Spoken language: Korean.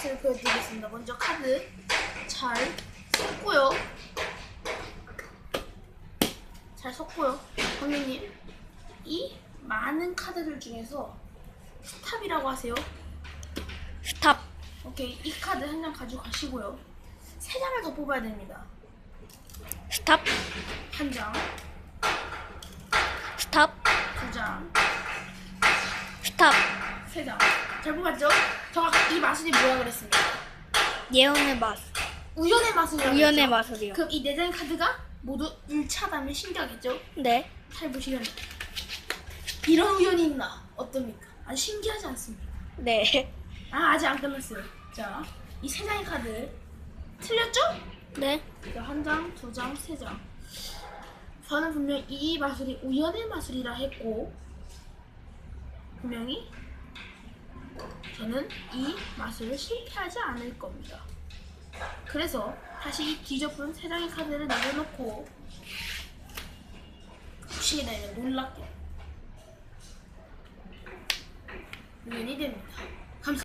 맛을 보여드리겠습니다. 먼저 카드 잘 섞고요. 잘 섞고요. 광민님, 이 많은 카드들 중에서 스탑이라고 하세요. 스탑. 오케이, 이 카드 한 장 가지고 가시고요. 세 장을 더 뽑아야 됩니다. 스탑. 한 장, 스탑. 두 장, 스탑. 세 장. 잘 뽑았죠? 저가 이 마술이 뭐야 그랬습니다. 예언의 맛. 우연의 마술이라고 우연의 했죠? 마술이요. 그럼 이네 장의 카드가 모두 일차다면 신기하겠죠? 네. 잘 보시면 이런 우연이 있나? 어떻습니까? 아주 신기하지 않습니까? 네. 아 아직 안 끝났어요. 자, 이 세 장의 카드 틀렸죠? 네. 자, 한 장, 두 장, 세 장. 저는 분명 이 마술이 우연의 마술이라 했고 분명히 저는 이 마술을 실패하지 않을 겁니다. 그래서 다시 이 뒤져쁜 세 장의 카드를 내려놓고 보시게 되면 놀랍게 우연이 됩니다.